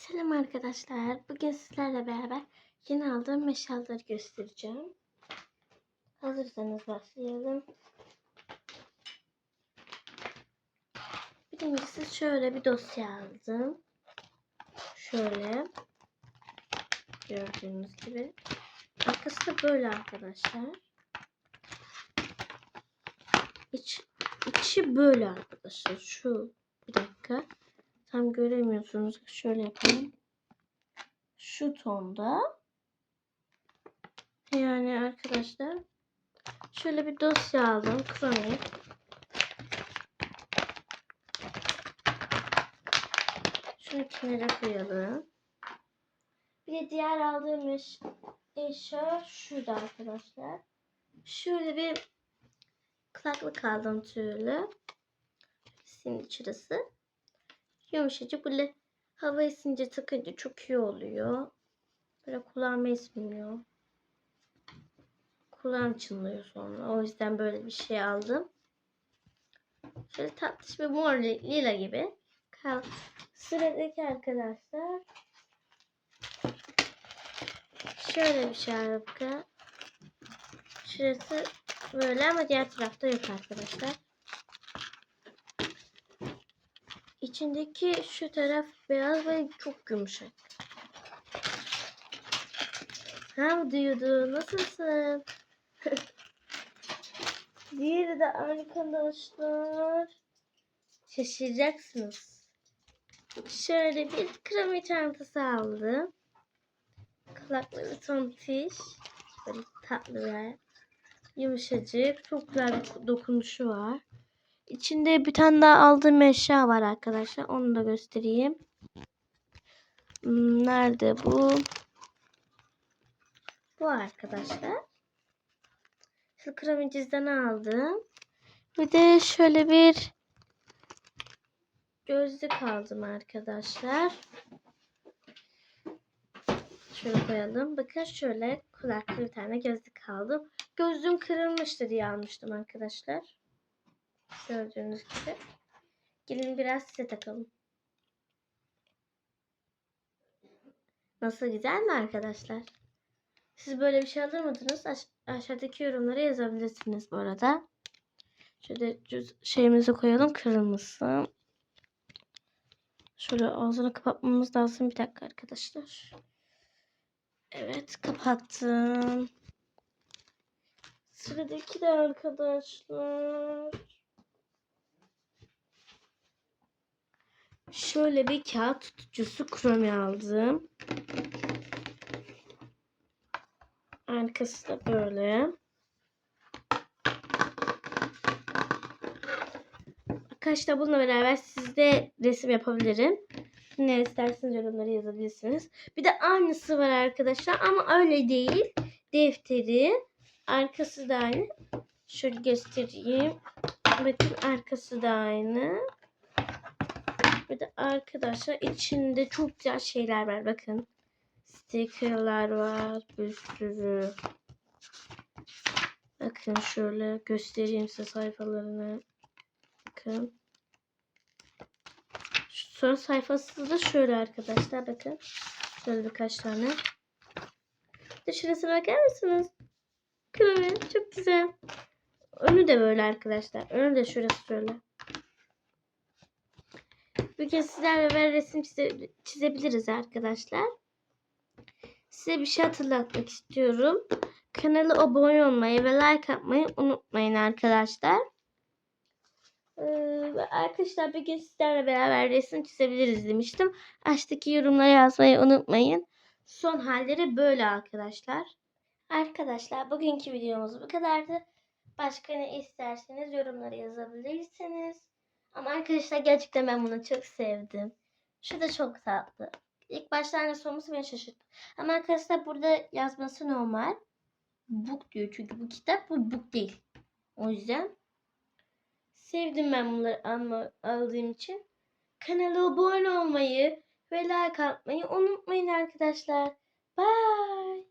Selam arkadaşlar. Bugün sizlerle beraber yeni aldığım eşyaları göstereceğim. Hazırsanız başlayalım. Birincisi şöyle bir dosya aldım. Şöyle. Gördüğünüz gibi. Arkası da böyle arkadaşlar. İç, içi böyle arkadaşlar. Şu bir dakika. Tam göremiyorsunuz. Şöyle yapayım. Şu tonda. Yani arkadaşlar. Şöyle bir dosya aldım. Kronik. Şunu kenara koyalım. Bir de diğer aldığım eş, eşya şurada arkadaşlar. Şöyle bir kulaklık aldım tüylü. Şimdi şurası. Yumuşacık böyle hava esince takınca çok iyi oluyor. Böyle kulağıma esmiyor. Kulağım çınlıyor sonra. O yüzden böyle bir şey aldım. Şöyle tatlış bir mor li- lila gibi. Kal. Sıradaki arkadaşlar. Şöyle bir şarkı. Şurası böyle ama diğer tarafta yok arkadaşlar. İçindeki şu taraf beyaz ve çok yumuşak. You do? Nasılsın? Diğeri de arkadaşlar. Şaşıracaksınız. Şöyle bir kremi çantası aldım. Kulakları tontiş. Böyle tatlı ve yumuşacık. Çok güzel bir dokunuşu var. İçinde bir tane daha aldığım eşya var arkadaşlar. Onu da göstereyim. Hmm, Nerede bu? Bu arkadaşlar. Şu kremicizden aldım. Bir de şöyle bir gözlük aldım arkadaşlar. Şöyle koyalım. Bakın şöyle kulaklı bir tane gözlük aldım. Gözlüğüm kırılmıştı diye almıştım arkadaşlar. Gördüğünüz gibi. Gelin biraz size takalım. Nasıl güzel mi arkadaşlar? Siz böyle bir şey alır mıydınız? Aş- aşağıdaki yorumlara yazabilirsiniz bu arada. Şöyle şeyimizi koyalım kırılmasın. Şöyle ağzını kapatmamız lazım bir dakika arkadaşlar. Evet kapattım. Sıradaki de arkadaşlar. Şöyle bir kağıt tutucusu kromi aldım. Arkası da böyle. Arkadaşlar bununla beraber sizde resim yapabilirim. Ne isterseniz yorumlara yazabilirsiniz. Bir de aynısı var arkadaşlar ama öyle değil. Defteri. Arkası da aynı. Şöyle göstereyim. Bakın arkası da aynı. Bir de arkadaşlar içinde çok güzel şeyler var. Bakın. Stickerlar var. Bir sürü. Bakın şöyle göstereyim size sayfalarını. Bakın. Şu Son sayfası da şöyle arkadaşlar. Bakın. Şöyle birkaç tane. Şurasına bakar mısınız? Kremi. Çok güzel. Önü de böyle arkadaşlar. Önü de şurası şöyle. Bugün sizlerle beraber resim çize- çizebiliriz arkadaşlar. Size bir şey hatırlatmak istiyorum. Kanala abone olmayı ve like atmayı unutmayın arkadaşlar. Ee, arkadaşlar bugün sizlerle beraber resim çizebiliriz demiştim. Aşağıdaki yorumlara yazmayı unutmayın. Son halleri böyle arkadaşlar. Arkadaşlar bugünkü videomuz bu kadardı. Başka ne isterseniz yorumlara yazabilirsiniz. Ama arkadaşlar gerçekten ben bunu çok sevdim. Şu da çok tatlı. İlk başta anne sorması beni şaşırttı. Ama arkadaşlar burada yazması normal. Book diyor çünkü bu kitap bu book değil. O yüzden sevdim ben bunları alma, aldığım için. Kanala abone olmayı ve like atmayı unutmayın arkadaşlar. Bye.